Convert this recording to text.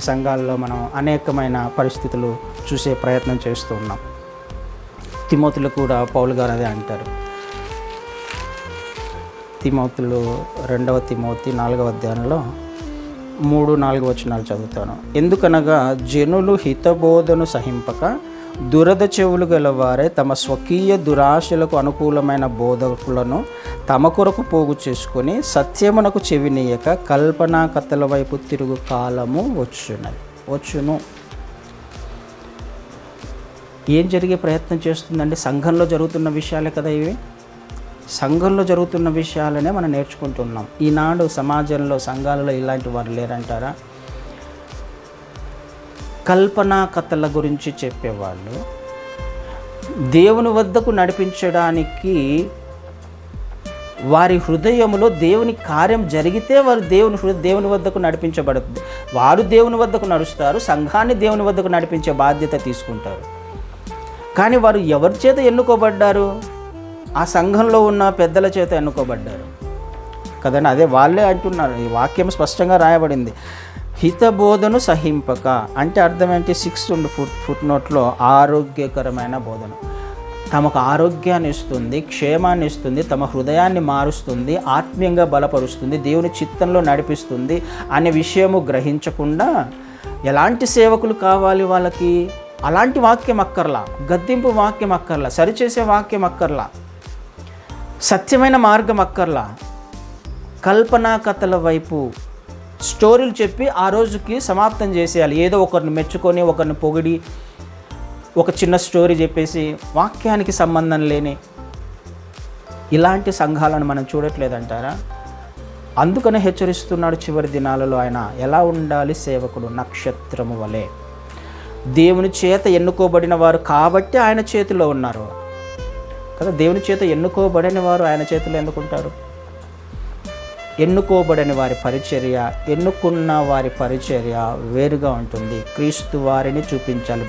నేటి సంఘాల్లో మనం అనేకమైన పరిస్థితులు చూసే ప్రయత్నం చేస్తూ ఉన్నాం. తిమోతులు కూడా పౌలు గారు అదే అంటారు. తిమోతులు రెండవ తిమోతి నాలుగవ అధ్యాయంలో మూడు నాలుగు వచనాలు చదువుతాను. ఎందుకనగా జనులు హితబోధను సహింపక దురద చెవులు గలవారే తమ స్వకీయ దురాశలకు అనుకూలమైన బోధకులను తమ కొరకు పోగు చేసుకొని సత్యమునకు చెవినీయక కల్పనా కథల వైపు తిరుగు కాలము వచ్చున్నది వచ్చును. ఏం జరిగే ప్రయత్నం చేస్తుందండి? సంఘంలో జరుగుతున్న విషయాలే కదా ఇవి. సంఘంలో జరుగుతున్న విషయాలనే మనం నేర్చుకుంటున్నాం. ఈనాడు సమాజంలో సంఘాలలో ఇలాంటి వారు లేరంటారా? కల్పనా కథల గురించి చెప్పేవాళ్ళు దేవుని వద్దకు నడిపించడానికి వారి హృదయములో దేవుని కార్యం జరిగితే వారు దేవుని దేవుని వద్దకు నడిపించబడుతుంది. వారు దేవుని వద్దకు నడుస్తారు సంఘాన్ని దేవుని వద్దకు నడిపించే బాధ్యత తీసుకుంటారు. కానీ వారు ఎవరి చేత ఎన్నుకోబడ్డారు? ఆ సంఘంలో ఉన్న పెద్దల చేత ఎన్నుకోబడ్డారు. కదండి అదే వాళ్ళే అంటున్నారు. ఈ వాక్యం స్పష్టంగా రాయబడింది. హితబోధను సహింపక. అంటే అర్థం ఏంటి? సిక్స్ ఫుట్ ఫుట్ నోట్లో ఆరోగ్యకరమైన బోధన. తమకు ఆరోగ్యాన్ని ఇస్తుంది క్షేమాన్ని ఇస్తుంది తమ హృదయాన్ని మారుస్తుంది ఆత్మీయంగా బలపరుస్తుంది దేవుని చిత్తంలో నడిపిస్తుంది అనే విషయము గ్రహించకుండా ఎలాంటి సేవకులు కావాలి వాళ్ళకి? అలాంటి వాక్యం అక్కర్లా గద్దింపు వాక్యం అక్కర్లా సరిచేసే వాక్యం అక్కర్లా సత్యమైన మార్గం అక్కర్లా. కల్పనా కథల వైపు స్టోరీలు చెప్పి ఆ రోజుకి సమాప్తం చేసేయాలి. ఏదో ఒకరిని మెచ్చుకొని ఒకరిని పొగిడి ఒక చిన్న స్టోరీ చెప్పేసి వాక్యానికి సంబంధం లేని ఇలాంటి సంఘాలను మనం చూడట్లేదంటారా? అందుకనే హెచ్చరిస్తున్నాడు చివరి దినాలలో ఆయన ఎలా ఉండాలి సేవకుడు నక్షత్రము వలె? దేవుని చేత ఎన్నుకోబడిన వారు కాబట్టి ఆయన చేతిలో ఉన్నారు. కదా దేవుని చేత ఎన్నుకోబడిన వారు ఆయన చేతిలో ఎందుకుంటారు? ఎన్నుకోబడని వారి పరిచర్య ఎన్నుకున్న వారి పరిచర్య వేరుగా ఉంటుంది. క్రీస్తు వారిని చూపించాలి.